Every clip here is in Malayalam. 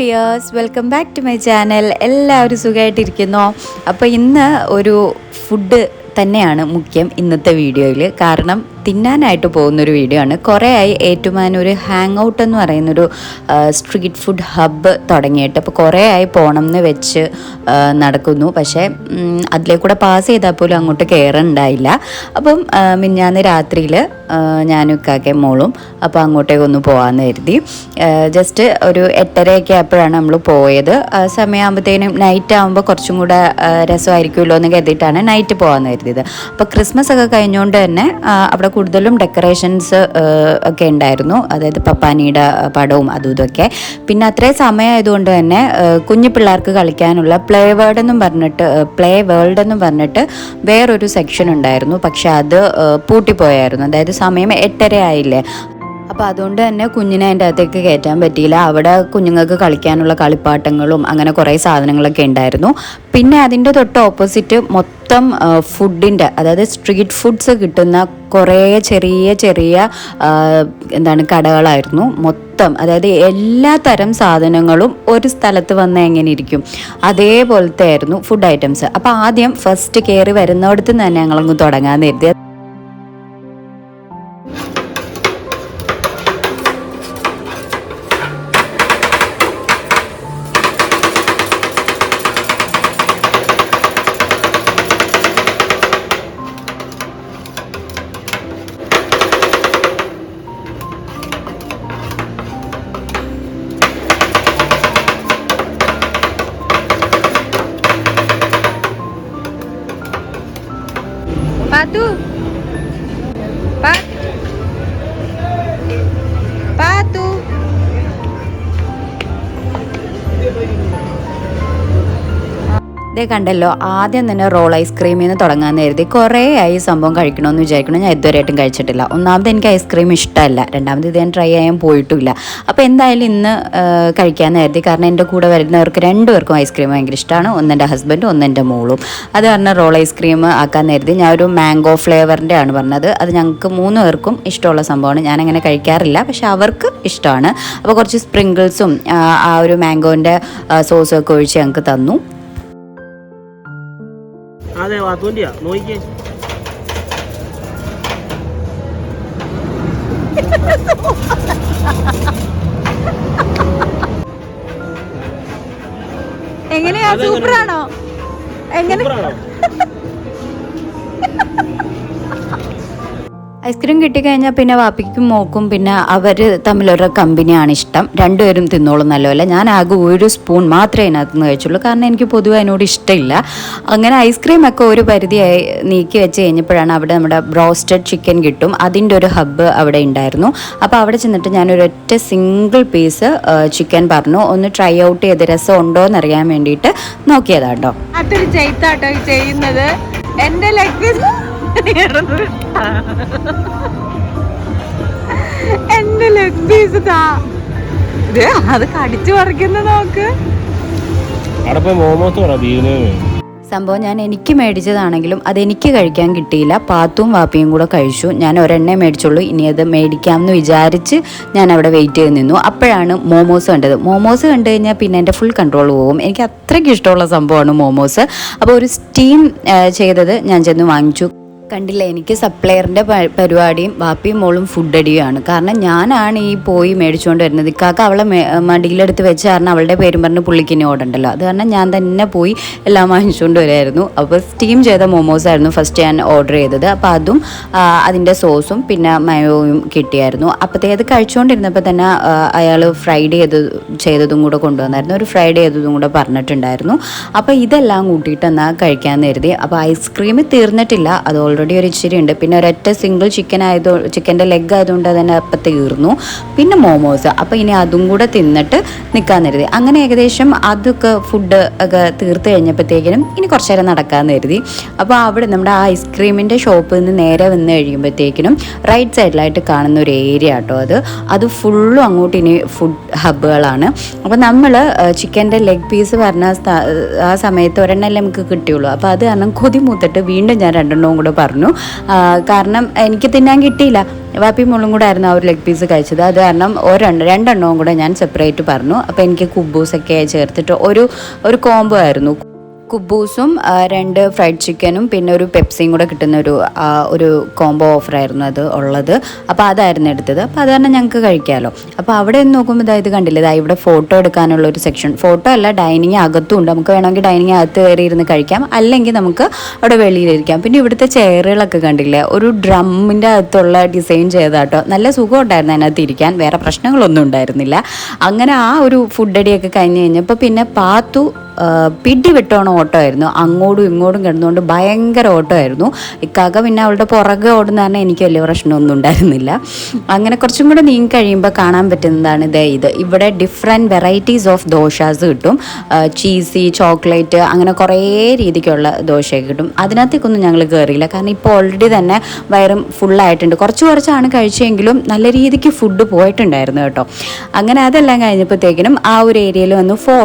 Dears welcome back to my channel. എല്ലാവരും സുഖമായിട്ടിരിക്കുന്നോ അപ്പോൾ ഇന്ന് ഒരു ഫുഡ് തന്നെയാണ് മുഖ്യം ഇന്നത്തെ വീഡിയോയിൽ കാരണം തിന്നാനായിട്ട് പോകുന്നൊരു വീഡിയോ ആണ്. കുറേ ആയി ഏറ്റുമാനൂർ ഹാങ് ഔട്ട് എന്ന് പറയുന്നൊരു സ്ട്രീറ്റ് ഫുഡ് ഹബ്ബ് തുടങ്ങിയിട്ട്. അപ്പോൾ കുറേ ആയി പോകണം എന്ന് വെച്ച് നടക്കുന്നു. പക്ഷേ അതിലേ അതിലേക്കൂടെ പാസ് ചെയ്താൽ പോലും അങ്ങോട്ട് കയറുണ്ടായില്ല അപ്പം മിഞ്ഞാന്ന് രാത്രിയിൽ ഞാനും ഇക്കാക്കെ മോളും അപ്പോൾ അങ്ങോട്ടേക്ക് ഒന്ന് പോകാമെന്ന് കരുതി. ജസ്റ്റ് ഒരു എട്ടരയൊക്കെ ആയപ്പോഴാണ് നമ്മൾ പോയത്. ആ സമയമാകുമ്പോഴത്തേനും നൈറ്റ് ആകുമ്പോൾ കുറച്ചും കൂടെ രസമായിരിക്കുമല്ലോ എന്ന് കരുതിയിട്ടാണ് നൈറ്റ് പോകാമെന്ന് കരുതിയത്. അപ്പോൾ ക്രിസ്മസ് ഒക്കെ കഴിഞ്ഞുകൊണ്ട് തന്നെ അവിടെ കൂടുതലും ഡെക്കറേഷൻസ് ഒക്കെ ഉണ്ടായിരുന്നു. അതായത് പപ്പാനിയുടെ പടവും അതും ഇതൊക്കെ. പിന്നെ അത്രയും സമയമായതുകൊണ്ട് തന്നെ കുഞ്ഞു പിള്ളേർക്ക് കളിക്കാനുള്ള പ്ലേ വേർഡ് എന്നും പറഞ്ഞിട്ട് പ്ലേ വേൾഡ് എന്നും പറഞ്ഞിട്ട് വേറൊരു സെക്ഷൻ ഉണ്ടായിരുന്നു. പക്ഷെ അത് പൂട്ടിപ്പോയായിരുന്നു. അതായത് സമയം എട്ടര ആയില്ലേ അപ്പോൾ അതുകൊണ്ട് തന്നെ കുഞ്ഞിനെ അതിന്റെ അകത്തേക്ക് കയറ്റാൻ പറ്റിയില്ല. അവിടെ കുഞ്ഞുങ്ങൾക്ക് കളിക്കാനുള്ള കളിപ്പാട്ടങ്ങളും അങ്ങനെ കുറേ സാധനങ്ങളൊക്കെ ഉണ്ടായിരുന്നു. പിന്നെ അതിന്റെ തൊട്ട് ഓപ്പോസിറ്റ് മൊത്തം ഫുഡിന്റെ അതായത് സ്ട്രീറ്റ് ഫുഡ്സ് കിട്ടുന്ന കുറേ ചെറിയ ചെറിയ എന്താണ് കടകളായിരുന്നു. മൊത്തം അതായത് എല്ലാ തരം സാധനങ്ങളും ഒരു സ്ഥലത്ത് വന്ന് എങ്ങനെ ഇരിക്കും. അതേപോലത്തെ ആയിരുന്നു ഫുഡ് ഐറ്റംസ് അപ്പോൾ ആദ്യം ഫസ്റ്റ് കയറി വരുന്നിടത്ത് തന്നെ ഞങ്ങളങ്ങ് തുടങ്ങാൻ കരുതി. 拜。ഇതേ കണ്ടല്ലോ ആദ്യം തന്നെ റോൾ ഐസ്ക്രീമിൽ നിന്ന് തുടങ്ങാമെന്ന് കരുതി കുറേ ആയി സംഭവം കഴിക്കണമെന്ന് വിചാരിക്കണം. ഞാൻ ഇതുവരെയായിട്ടും കഴിച്ചിട്ടില്ല. ഒന്നാമത് എനിക്ക് ഐസ്ക്രീം ഇഷ്ടമല്ല രണ്ടാമത് ഇത് ഞാൻ ട്രൈ ചെയ്യാൻ പോയിട്ടുമില്ല അപ്പോൾ എന്തായാലും ഇന്ന് കഴിക്കാൻ കരുതി കാരണം എന്റെ കൂടെ വരുന്നവർക്ക് രണ്ടുപേർക്കും ഐസ്ക്രീം ഭയങ്കര ഇഷ്ടമാണ് ഒന്ന് എന്റെ ഹസ്ബൻഡും ഒന്ന് എന്റെ മോളും. അത് കാരണം റോൾ ഐസ്ക്രീം ആക്കാൻ കരുതി ഞാൻ ഒരു മാംഗോ ഫ്ലേവറിന്റെ ആണ് പറഞ്ഞത്. അത് ഞങ്ങൾക്ക് മൂന്ന് പേർക്കും ഇഷ്ടമുള്ള സംഭവമാണ്. ഞാനങ്ങനെ കഴിക്കാറില്ല പക്ഷേ അവർക്ക് ഇഷ്ടമാണ്. അപ്പോൾ കുറച്ച് സ്പ്രിങ്കിൾസും ആ ഒരു മാംഗോന്റെ സോസും ഒക്കെ ഒഴിച്ച് ഞങ്ങൾക്ക് തന്നു. അതെ വാത്തുവിന്റെയാ നോക്കിയേ എങ്ങനെയാ? സൂപ്പറാണോ? എങ്ങനെ? ഐസ്ക്രീം കിട്ടിക്കഴിഞ്ഞാൽ പിന്നെ വാപ്പിക്കും മോക്കും പിന്നെ അവർ തമ്മിലൊരു കമ്പനിയാണ് ഇഷ്ടം. രണ്ടുപേരും തിന്നോളും നല്ലപോലെ. ഞാൻ ആകെ ഒരു സ്പൂൺ മാത്രമേ അതിനകത്ത് നിന്ന് കഴിച്ചുള്ളൂ. കാരണം എനിക്ക് പൊതുവെ അതിനോട് ഇഷ്ടമില്ല. അങ്ങനെ ഐസ്ക്രീം ഒക്കെ ഒരു പരിധിയായി നീക്കി വെച്ച് കഴിഞ്ഞപ്പോഴാണ് അവിടെ നമ്മുടെ ബ്രോസ്റ്റഡ് ചിക്കൻ കിട്ടും. അതിന്റെ ഒരു ഹബ്ബ് അവിടെ ഉണ്ടായിരുന്നു. അപ്പോൾ അവിടെ ചെന്നിട്ട് ഞാൻ ഒരൊറ്റ സിംഗിൾ പീസ് ചിക്കൻ പറഞ്ഞു. ഒന്ന് ട്രൈ ഔട്ട് ചെയ്ത് രസം ഉണ്ടോ എന്നറിയാൻ വേണ്ടിയിട്ട് നോക്കിയതാട്ടോ അതൊരു ചെയ്യുന്നത്. എന്റെ ലെഗ് എന്റെ ലെഗ് പീസ് താ അത് കടിച്ചു പറിക്കുന്ന നോക്ക്. സംഭവം ഞാൻ എനിക്ക് മേടിച്ചതാണെങ്കിലും അത് എനിക്ക് കഴിക്കാൻ കിട്ടിയില്ല. പാത്തും വാപ്പിയും കൂടെ കഴിച്ചു. ഞാൻ ഒരെണ്ണേ മേടിച്ചുള്ളൂ. ഇനി അത് മേടിക്കാമെന്ന് വിചാരിച്ച് ഞാൻ അവിടെ വെയിറ്റ് ചെയ്ത് നിന്നു. അപ്പോഴാണ് മോമോസ് കണ്ടത്. മോമോസ് കണ്ടു കഴിഞ്ഞാൽ പിന്നെ എന്റെ ഫുൾ കൺട്രോൾ പോകും. എനിക്ക് അത്രയ്ക്ക് ഇഷ്ടമുള്ള സംഭവമാണ് മോമോസ്. അപ്പോൾ ഒരു സ്റ്റീം ചെയ്തത് ഞാൻ ചെന്ന് വാങ്ങിച്ചു. കണ്ടില്ല എനിക്ക് സപ്ലയറിന്റെ പരിപാടിയും വാപ്പിയും മോളും ഫുഡ് അടിയുമാണ് കാരണം ഞാനാണ് ഈ പോയി മേടിച്ചുകൊണ്ട് വരുന്നത് ഇക്കാക്ക അവളെ മടിയിലെടുത്ത് വെച്ച് കാരണം അവളുടെ പേരും പറഞ്ഞ് പുള്ളിക്കിനി ഓടണ്ടല്ലോ. അത് കാരണം ഞാൻ തന്നെ പോയി എല്ലാം വാങ്ങിച്ചുകൊണ്ട് വരുമായിരുന്നു അപ്പോൾ സ്റ്റീം ചെയ്ത മോമോസ് ആയിരുന്നു ഫസ്റ്റ് ഞാൻ ഓർഡർ ചെയ്തത്. അപ്പോൾ അതും അതിന്റെ സോസും പിന്നെ മയോയും കിട്ടിയായിരുന്നു. അപ്പോഴത്തേത് കഴിച്ചുകൊണ്ടിരുന്നപ്പോൾ തന്നെ അയാൾ ഫ്രൈഡ് ചെയ്ത് ചെയ്തതും കൂടെ കൊണ്ടുവന്നായിരുന്നു. ഒരു ഫ്രൈഡ് ചെയ്തതും കൂടെ പറഞ്ഞിട്ടുണ്ടായിരുന്നു. അപ്പോൾ ഇതെല്ലാം കൂട്ടിയിട്ട് എന്നാൽ കഴിക്കാൻ കരുതി അപ്പോൾ ഐസ്ക്രീം തീർന്നിട്ടില്ല. അത് ഒരു ഇച്ചിരി ഉണ്ട് പിന്നെ ഒരൊറ്റ സിംഗിൾ ചിക്കൻ ആയതോ ചിക്കന്റെ ലെഗ് ആയതുകൊണ്ട് തന്നെ അപ്പം തീർന്നു പിന്നെ മോമോസ് അപ്പോൾ ഇനി അതും കൂടെ തിന്നിട്ട് നിൽക്കാൻ കരുതി. അങ്ങനെ ഏകദേശം അതൊക്കെ ഫുഡ് ഒക്കെ തീർത്ത് കഴിഞ്ഞപ്പോഴത്തേക്കിനും ഇനി കുറച്ച് നേരം നടക്കാമെന്ന് കരുതി. അപ്പോൾ അവിടെ നമ്മുടെ ആ ഐസ്ക്രീമിന്റെ ഷോപ്പിൽ നിന്ന് നേരെ വന്ന് കഴിയുമ്പോഴത്തേക്കിനും റൈറ്റ് സൈഡിലായിട്ട് കാണുന്ന ഒരു ഏരിയ കേട്ടോ അത്. അത് ഫുള്ളും അങ്ങോട്ട് ഇനി ഫുഡ് ഹബ്ബുകളാണ് അപ്പോൾ നമ്മൾ ചിക്കന്റെ ലെഗ് പീസ് പറഞ്ഞ ആ സമയത്ത് ഒരെണ്ണല്ലേ നമുക്ക് കിട്ടിയുള്ളൂ. അപ്പോൾ അത് കാരണം കൊതി മൂത്തിട്ട് വീണ്ടും ഞാൻ രണ്ടെണ്ണവും കൂടെ പറഞ്ഞു പറഞ്ഞു. കാരണം എനിക്ക് തിന്നാൻ കിട്ടിയില്ല. വാപ്പി മുള്ളും കൂടെ ആയിരുന്നു ആ ഒരു ലെഗ് പീസ് കഴിച്ചത്. അത് കാരണം ഒരെണ്ണം രണ്ടെണ്ണവും കൂടെ ഞാൻ സെപ്പറേറ്റ് പറഞ്ഞു. അപ്പോൾ എനിക്ക് കുബൂസൊക്കെ ചേർത്തിട്ട് ഒരു ഒരു കോംബോ ആയിരുന്നു. കുബൂസും രണ്ട് ഫ്രൈഡ് ചിക്കനും പിന്നെ ഒരു പെപ്സിയും കൂടെ കിട്ടുന്ന ഒരു ഒരു കോംബോ ഓഫർ ആയിരുന്നു അത് ഉള്ളത്. അപ്പോൾ അതായിരുന്നു എടുത്തത്. അപ്പോൾ അത് തന്നെ ഞങ്ങൾക്ക് കഴിക്കാമല്ലോ അപ്പോൾ അവിടെ നിന്ന് നോക്കുമ്പോൾ ഇതാ ഇത് കണ്ടില്ല? ഇതാ ഇവിടെ ഫോട്ടോ എടുക്കാനുള്ള ഒരു സെക്ഷൻ ഫോട്ടോ അല്ല ഡൈനിങ് അകത്തും ഉണ്ട്. നമുക്ക് വേണമെങ്കിൽ ഡൈനിങ് അകത്ത് കയറി ഇരുന്ന് കഴിക്കാം. അല്ലെങ്കിൽ നമുക്ക് അവിടെ വെളിയിലിരിക്കാം പിന്നെ ഇവിടുത്തെ ചെയറുകളൊക്കെ കണ്ടില്ലേ? ഒരു ഡ്രമ്മിന്റെ അകത്തുള്ള ഡിസൈൻ ചെയ്താട്ടോ നല്ല സുഖം ഉണ്ടായിരുന്നു അതിനകത്ത് ഇരിക്കാൻ. വേറെ പ്രശ്നങ്ങളൊന്നും ഉണ്ടായിരുന്നില്ല. അങ്ങനെ ആ ഒരു ഫുഡ് അടിയൊക്കെ കഴിഞ്ഞ് കഴിഞ്ഞപ്പോൾ പിന്നെ പാത്തു പിടി ഓട്ടോ ഓട്ടമായിരുന്നു. അങ്ങോട്ടും ഇങ്ങോട്ടും കിടന്നുകൊണ്ട് ഭയങ്കര ഓട്ടമായിരുന്നു. ഇക്കാക്ക പിന്നെ അവളുടെ പുറകെ ഓടുന്ന കാരണം എനിക്ക് വലിയ പ്രശ്നമൊന്നും ഉണ്ടായിരുന്നില്ല. അങ്ങനെ കുറച്ചും കൂടെ നീങ്ങി കഴിയുമ്പോൾ കാണാൻ പറ്റുന്നതാണ് ഇതേ ഇത്. ഇവിടെ ഡിഫറെന്റ് വെറൈറ്റീസ് ഓഫ് ദോശാസ് കിട്ടും. ചീസി ചോക്ലേറ്റ് അങ്ങനെ കുറേ രീതിക്കുള്ള ദോശയൊക്കെ കിട്ടും. അതിനകത്തേക്കൊന്നും ഞങ്ങൾ കയറിയില്ല കാരണം ഇപ്പോൾ ഓൾറെഡി തന്നെ വയറും ഫുള്ളായിട്ടുണ്ട് കുറച്ച് കുറച്ചാണ് കഴിച്ചെങ്കിലും നല്ല രീതിക്ക് ഫുഡ് പോയിട്ടുണ്ടായിരുന്നു കേട്ടോ. അങ്ങനെ അതെല്ലാം കഴിഞ്ഞപ്പോഴത്തേക്കിനും ആ ഒരു ഏരിയയിൽ വന്ന് ഫോ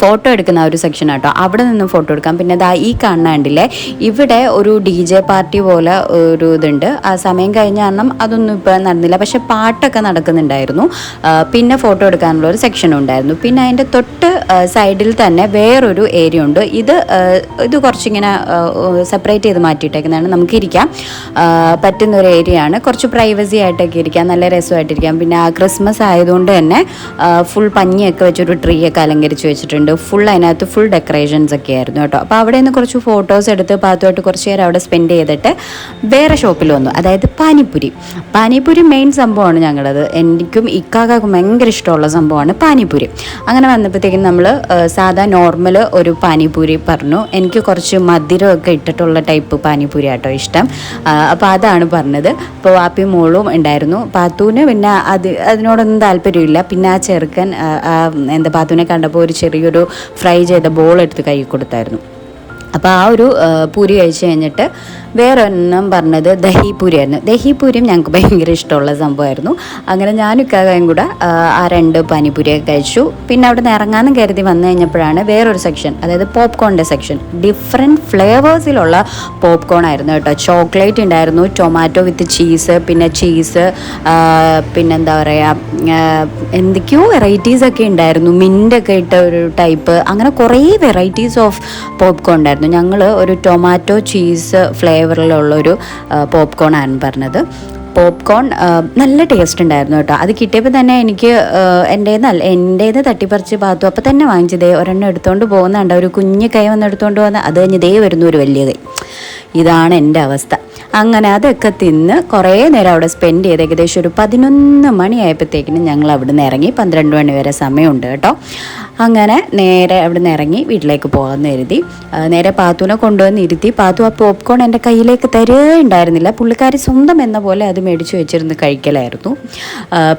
ഫോട്ടോ എടുക്കുന്ന ഒരു സെക്ഷൻ ആട്ടോ അവിടെ നിന്നും ഫോട്ടോ എടുക്കാം. പിന്നെ ദാ ഈ കാണുന്ന കണ്ടില്ലേ? ഇവിടെ ഒരു ഡി ജെ പാർട്ടി പോലെ ഒരു ഇതുണ്ട്. ആ സമയം കഴിഞ്ഞ കാരണം അതൊന്നും ഇപ്പോൾ നടന്നില്ല. പക്ഷെ പാട്ടൊക്കെ നടക്കുന്നുണ്ടായിരുന്നു. പിന്നെ ഫോട്ടോ എടുക്കാനുള്ള ഒരു സെക്ഷൻ ഉണ്ടായിരുന്നു. പിന്നെ അതിന്റെ തൊട്ട് സൈഡിൽ തന്നെ വേറൊരു ഏരിയ ഉണ്ട്. ഇത് ഇത് കുറച്ചിങ്ങനെ സെപ്പറേറ്റ് ചെയ്ത് മാറ്റിയിട്ടേക്കുന്നതാണ്. നമുക്ക് ഇരിക്കാം. പറ്റുന്ന ഒരു ഏരിയ ആണ്. കുറച്ച് പ്രൈവസി ആയിട്ടൊക്കെ ഇരിക്കാം. നല്ല രസമായിട്ടിരിക്കാം. പിന്നെ ക്രിസ്മസ് ആയതുകൊണ്ട് തന്നെ ഫുൾ പഞ്ഞിയൊക്കെ വെച്ചൊരു ട്രീ ഒക്കെ അലങ്കരിച്ച് വെച്ചിട്ടുണ്ട്. ഫുൾ അതിനകത്ത് ഫുൾ ഡെക്കറേഷൻസ് ഒക്കെ ആയിരുന്നു കേട്ടോ. അപ്പോൾ അവിടെ നിന്ന് കുറച്ച് ഫോട്ടോസ് എടുത്ത് പാത്തുമായിട്ട് കുറച്ച് നേരം അവിടെ സ്പെൻഡ് ചെയ്തിട്ട് വേറെ ഷോപ്പിൽ വന്നു. അതായത് പാനിപ്പുരി. പാനിപ്പുരി മെയിൻ സംഭവമാണ് ഞങ്ങളത്. എനിക്കും ഇക്കാക്കും ഭയങ്കര ഇഷ്ടമുള്ള സംഭവമാണ് പാനിപ്പൂരി. അങ്ങനെ വന്നപ്പോഴത്തേക്കും നമ്മൾ സാധാ നോർമൽ ഒരു പാനിപ്പൂരി പറഞ്ഞു. എനിക്ക് കുറച്ച് മധുരമൊക്കെ ഇട്ടിട്ടുള്ള ടൈപ്പ് പാനിപ്പൂരി ആട്ടോ ഇഷ്ടം. അപ്പോൾ അതാണ് പറഞ്ഞത്. അപ്പോൾ വാപ്പി മോളും ഉണ്ടായിരുന്നു. പാത്തൂന് പിന്നെ അത് അതിനോടൊന്നും താല്പര്യമില്ല. പിന്നെ ആ ചെറുക്കൻ എന്താ പാത്തൂനെ കണ്ടപ്പോൾ ഒരു ചെറിയൊരു ഫ്രൈ ചെയ്ത ബോൾ എടുത്ത് കൈ കൊടുത്തായിരുന്നു. അപ്പോൾ ആ ഒരു പൂരി കഴിച്ച് കഴിഞ്ഞിട്ട് വേറെ ഒന്നും പറഞ്ഞത് ദഹിപൂരിയായിരുന്നു ദഹിപൂരിയും ഞങ്ങൾക്ക് ഭയങ്കര ഇഷ്ടമുള്ള സംഭവമായിരുന്നു. അങ്ങനെ ഞാനും ഇക്കാകയും കൂടെ ആ, രണ്ട് പാനിപൂരിയൊക്കെ കഴിച്ചു. പിന്നെ അവിടെ നിന്ന് ഇറങ്ങാമെന്ന് കരുതി വന്നു കഴിഞ്ഞപ്പോഴാണ് വേറൊരു സെക്ഷൻ അതായത് പോപ്കോണിന്റെ സെക്ഷൻ ഡിഫറെന്റ് ഫ്ലേവേഴ്സിലുള്ള പോപ്കോൺ ആയിരുന്നു കേട്ടോ. ചോക്ലേറ്റ് ഉണ്ടായിരുന്നു ടൊമാറ്റോ വിത്ത് ചീസ് പിന്നെ ചീസ് പിന്നെന്താ പറയുക എന്തൊക്കെയോ വെറൈറ്റീസൊക്കെ ഉണ്ടായിരുന്നു. മിന്റൊക്കെ ഇട്ട ഒരു ടൈപ്പ് അങ്ങനെ കുറേ വെറൈറ്റീസ് ഓഫ് പോപ്കോൺ ഉണ്ടായിരുന്നു. ഞങ്ങൾ ഒരു ടൊമാറ്റോ ചീസ് ഫ്ലേവറിലുള്ളൊരു പോപ്കോൺ ആണ് പറഞ്ഞത്. പോപ്കോൺ നല്ല ടേസ്റ്റ് ഉണ്ടായിരുന്നു കേട്ടോ. അത് കിട്ടിയപ്പോൾ തന്നെ എനിക്ക് എന്റേന്നല്ല എന്റേത് തട്ടിപ്പറിച്ച് പാത്തു. അപ്പോൾ തന്നെ വാങ്ങിച്ചതേ. ഒരെണ്ണം എടുത്തുകൊണ്ട് പോകുന്നുണ്ട്. ഒരു കുഞ്ഞു കൈ വന്ന് എടുത്തുകൊണ്ട് പോകുന്ന അത് കഴിഞ്ഞ് ദേ വരുന്നു ഒരു വലിയ കൈ. ഇതാണ് എന്റെ അവസ്ഥ. അങ്ങനെ അതൊക്കെ തിന്ന് കുറേ നേരം അവിടെ സ്പെൻഡ് ചെയ്ത് ഏകദേശം ഒരു പതിനൊന്ന് മണിയായപ്പോഴത്തേക്കിനും ഞങ്ങൾ അവിടെ നിന്ന് ഇറങ്ങി പന്ത്രണ്ട് മണി വരെ സമയമുണ്ട് കേട്ടോ. അങ്ങനെ നേരെ അവിടെ നിന്ന് ഇറങ്ങി വീട്ടിലേക്ക് പോകാമെന്ന് കരുതി. നേരെ പാത്തുവിനെ കൊണ്ടുവന്ന് ഇരുത്തി. പാത്തു ആ പോപ്കോൺ എന്റെ കയ്യിലേക്ക് ഉണ്ടായിരുന്നില്ല പുള്ളിക്കാരി സ്വന്തം എന്ന പോലെ അത് മേടിച്ച് വെച്ചിരുന്ന് കഴിക്കലായിരുന്നു.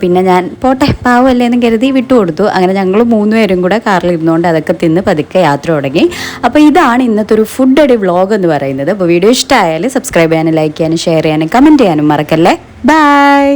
പിന്നെ ഞാൻ പോട്ടെ പാവമല്ലേ എന്ന് കരുതി വിട്ടുകൊടുത്തു അങ്ങനെ ഞങ്ങൾ മൂന്നുപേരും കൂടെ കാറിൽ ഇരുന്നുകൊണ്ട് അതൊക്കെ തിന്ന് പതുക്കെ യാത്ര തുടങ്ങി. അപ്പോൾ ഇതാണ് ഇന്നത്തെ ഒരു ഫുഡ് അടി വ്ളോഗ് എന്ന് പറയുന്നത്. അപ്പോൾ വീഡിയോ ഇഷ്ടമായാൽ സബ്സ്ക്രൈബ് ചെയ്യാനും ലൈക്ക് ചെയ്യാനും ഷെയർ ചെയ്യാനും കമന്റ് ചെയ്യാനും മറക്കല്ലേ? ബൈ